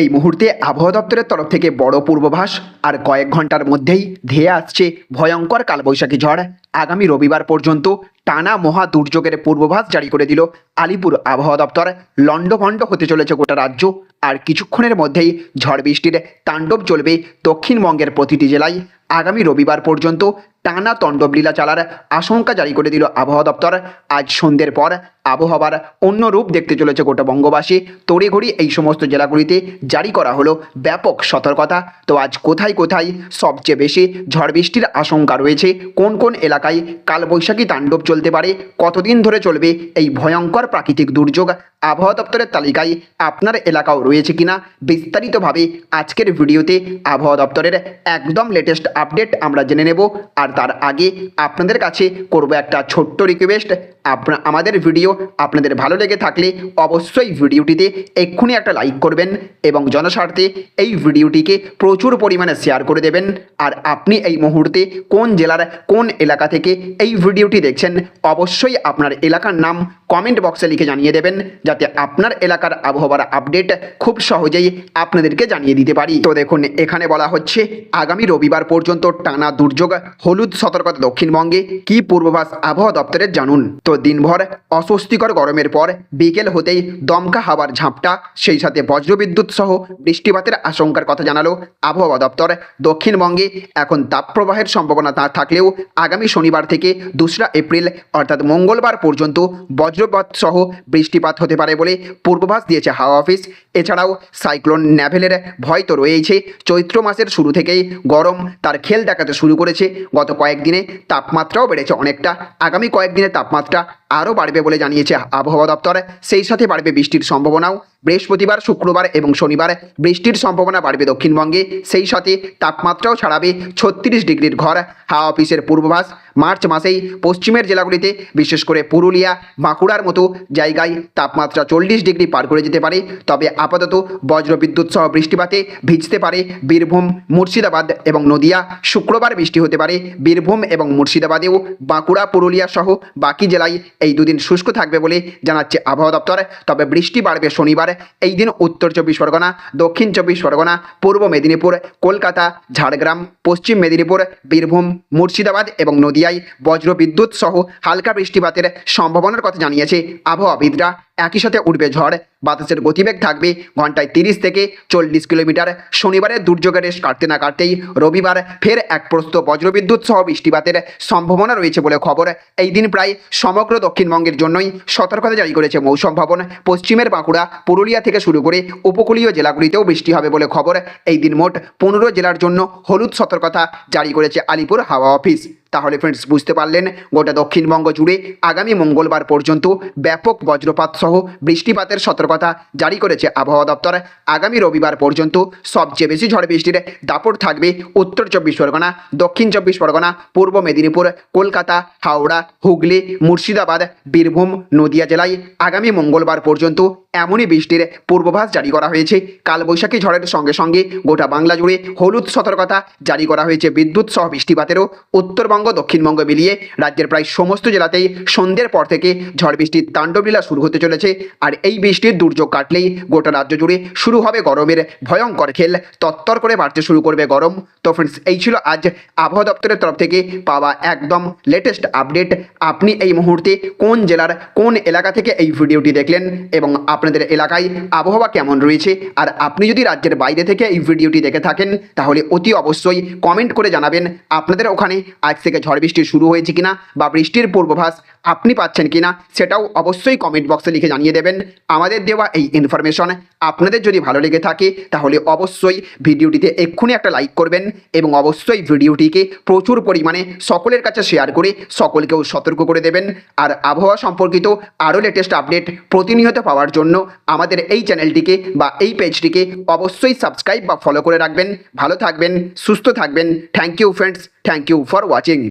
এই মুহূর্তে আবহাওয়া দপ্তরের তরফ থেকে বড় পূর্বাভাস আর কয়েক ঘণ্টার মধ্যেই ধেয়ে আসছে ভয়ঙ্কর কালবৈশাখী ঝড়। আগামী রবিবার পর্যন্ত টানা মহা দুর্যোগের পূর্বাভাস জারি করে দিল আলিপুর আবহাওয়া দপ্তর। লণ্ডভণ্ড হতে চলেছে গোটা রাজ্য আর কিছুক্ষণের মধ্যেই ঝড় বৃষ্টির তাণ্ডব চলবে দক্ষিণবঙ্গের প্রতিটি জেলায়। আগামী রবিবার পর্যন্ত টানা তণ্ডবলীলা চালার আশঙ্কা জারি করে দিল আবহাওয়া দপ্তর। আজ সন্ধ্যের পর আবহাওয়ার অন্য রূপ দেখতে চলেছে গোটা বঙ্গবাসী। তড়িঘড়ি এই সমস্ত জেলাগুলিতে জারি করা হলো ব্যাপক সতর্কতা। তো আজ কোথায় কোথায় সবচেয়ে বেশি ঝড় বৃষ্টির আশঙ্কা রয়েছে? কোন কোন এলাকায় কালবৈশাখী তাণ্ডব চলতে পারে? কতদিন ধরে চলবে এই ভয়ঙ্কর প্রাকৃতিক দুর্যোগ? আবহাওয়া দপ্তরের তালিকায় আপনার এলাকাও রয়েছে কিনা? বিস্তারিতভাবে আজকের ভিডিওতে আবহাওয়া দপ্তরের একদম লেটেস্ট আপডেট আমরা জেনে নেব। আর তার আগে আপনাদের কাছে করব একটা ছোট্ট রিকোয়েস্ট আপনা আমাদের ভিডিও আপনাদের ভালো লেগে থাকলে অবশ্যই ভিডিওটিতে এক্ষুনি একটা লাইক করবেন এবং জনস্বার্থে এই ভিডিওটিকে প্রচুর পরিমাণে শেয়ার করে দেবেন। আর আপনি এই মুহূর্তে কোন জেলার কোন এলাকা থেকে এই ভিডিওটি দেখছেন, অবশ্যই আপনার এলাকার নাম কমেন্ট বক্সে লিখে জানিয়ে দেবেন, যাতে আপনার এলাকার আবহাওয়ার আপডেট খুব সহজেই আপনাদেরকে জানিয়ে দিতে পারি। তো দেখুন, এখানে বলা হচ্ছে, আগামী রবিবার পর্যন্ত টানা দুর্যোগ, হলুদ সতর্কতা দক্ষিণবঙ্গে, কি পূর্বাভাস আবহাওয়া দপ্তরের জানুন। তো দিনভর অস্বস্তিকর গরমের পর বিকেল হতেই দমকা হাওয়ার ঝাঁপটা, সেই সাথে বজ্রবিদ্যুৎ সহ বৃষ্টিপাতের আশঙ্কার কথা জানালো আবহাওয়া দপ্তর। দক্ষিণবঙ্গে এখন তাপপ্রবাহের সম্ভাবনা না থাকলেও আগামী শনিবার থেকে দোসরা এপ্রিল, অর্থাৎ মঙ্গলবার পর্যন্ত বজ্রপাত সহ বৃষ্টিপাত হতে পারে বলে পূর্বাভাস দিয়েছে হাওয়া অফিস। এছাড়াও সাইক্লোন ন্যাভেলের ভয় তো রয়েছে চৈত্র মাসের শুরু থেকেই গরম তার খেল দেখাতে শুরু করেছে। গত কয়েকদিনে তাপমাত্রাও বেড়েছে অনেকটা। আগামী কয়েকদিনে তাপমাত্রা back আরও বাড়বে বলে জানিয়েছে আবহাওয়া দপ্তর। সেই সাথে বাড়বে বৃষ্টির সম্ভাবনাও। বৃহস্পতিবার, শুক্রবার এবং শনিবার বৃষ্টির সম্ভাবনা বাড়বে দক্ষিণবঙ্গে। সেই সাথে তাপমাত্রাও ছাড়াবে ছত্রিশ ডিগ্রির ঘর। হাওয়া অফিসের পূর্বাভাস, মার্চ মাসেই পশ্চিমের জেলাগুলিতে, বিশেষ করে পুরুলিয়া, বাঁকুড়ার মতো জায়গায় তাপমাত্রা চল্লিশ ডিগ্রি পার করে যেতে পারে। তবে আপাতত বজ্রবিদ্যুৎ সহ বৃষ্টিপাতে ভিজতে পারে বীরভূম, মুর্শিদাবাদ এবং নদিয়া। শুক্রবার বৃষ্টি হতে পারে বীরভূম এবং মুর্শিদাবাদেও। বাঁকুড়া, পুরুলিয়া সহ বাকি জেলায় এই দুদিন শুষ্ক থাকবে বলে জানাচ্ছে আবহাওয়া দপ্তর। তবে বৃষ্টি বাড়বে শনিবার, এই দিন উত্তর চব্বিশ পরগনা, দক্ষিণ চব্বিশ পরগনা, পূর্ব মেদিনীপুর, কলকাতা, ঝাড়গ্রাম, পশ্চিম মেদিনীপুর, বীরভূম, মুর্শিদাবাদ এবং নদিয়ায় বজ্রবিদ্যুৎ সহ হালকা বৃষ্টিপাতের সম্ভাবনার কথা জানিয়েছে আবহাওয়াবিদরা। একই সাথে উঠবে ঝড়, বাতাসের গতিবেগ থাকবে ঘন্টায় তিরিশ থেকে চল্লিশ কিলোমিটার। শনিবারের দুর্যোগের রেশ কাটতে না কাটতেই রবিবার ফের এক প্রস্ত বজ্রবিদ্যুৎ সহ বৃষ্টিপাতের সম্ভাবনা রয়েছে বলে খবর। এই দিন প্রায় সমগ্র দক্ষিণবঙ্গের জন্যই সতর্কতা জারি করেছে মৌসুম ভবন। পশ্চিমের বাঁকুড়া, পুরুলিয়া থেকে শুরু করে উপকূলীয় জেলাগুলিতেও বৃষ্টি হবে বলে খবর। এই দিন মোট পনেরো জেলার জন্য হলুদ সতর্কতা জারি করেছে আলিপুর হাওয়া অফিস। তাহলে ফ্রেন্ডস বুঝতে পারলেন, গোটা দক্ষিণবঙ্গ জুড়ে আগামী মঙ্গলবার পর্যন্ত ব্যাপক বজ্রপাত সহ বৃষ্টিপাতের সতর্কতা জারি করেছে আবহাওয়া দপ্তর। আগামী রবিবার পর্যন্ত সবচেয়ে বেশি ঝড় বৃষ্টির দাপট থাকবে উত্তর চব্বিশ পরগনা, দক্ষিণ চব্বিশ পরগনা, পূর্ব মেদিনীপুর, কলকাতা, হাওড়া, হুগলি, মুর্শিদাবাদ, বীরভূম, নদিয়া জেলায় আগামী মঙ্গলবার পর্যন্ত এমনই বৃষ্টির পূর্বাভাস জারি করা হয়েছে। কালবৈশাখী ঝড়ের সঙ্গে সঙ্গে গোটা বাংলা জুড়ে হলুদ সতর্কতা জারি করা হয়েছে। বিদ্যুৎ সহ বৃষ্টিপাতেরও উত্তরবঙ্গ, দক্ষিণবঙ্গ মিলিয়ে রাজ্যের প্রায় সমস্ত জেলাতেই সন্ধ্যের পর থেকে ঝড় বৃষ্টির তাণ্ডবলীলা শুরু হতে চলেছে। আর এই বৃষ্টির দুর্যোগ কাটলেই গোটা রাজ্য জুড়ে শুরু হবে গরমের ভয়ঙ্কর খেল। তত্তর করে বাড়তে শুরু করবে গরম। তো ফ্রেন্ডস এই ছিল আজ আবহাওয়া দপ্তরের তরফ থেকে পাওয়া একদম লেটেস্ট আপডেট আপনি এই মুহূর্তে কোন জেলার কোন এলাকা থেকে এই ভিডিওটি দেখলেন এবং আপনাদের এলাকায় আবহাওয়া কেমন রয়েছে? আর আপনি যদি রাজ্যের বাইরে থেকে এই ভিডিওটি দেখে থাকেন, তাহলে অতি অবশ্যই কমেন্ট করে জানাবেন আপনাদের ওখানে আজ থেকে ঝড় বৃষ্টি শুরু হয়েছে কিনা বা বৃষ্টির পূর্বাভাস আপনি পাচ্ছেন কিনা, সেটাও অবশ্যই কমেন্ট বক্সে লিখে জানিয়ে দেবেন। আমাদের দেওয়া এই ইনফরমেশন আপনাদের যদি ভালো লেগে থাকে, তাহলে অবশ্যই ভিডিওটিতে এক্ষুনি একটা লাইক করবেন এবং অবশ্যই ভিডিওটিকে প্রচুর পরিমাণে সকলের কাছে শেয়ার করে সকলকেও সতর্ক করে দেবেন। আর আবহাওয়া সম্পর্কিত আরও লেটেস্ট আপডেট প্রতিনিয়ত পাওয়ার জন্য আমাদের এই চ্যানেলটিকে বা এই পেজটিকে অবশ্যই সাবস্ক্রাইব বা ফলো করে রাখবেন। ভালো থাকবেন, সুস্থ থাকবেন। Thank you friends thank you for watching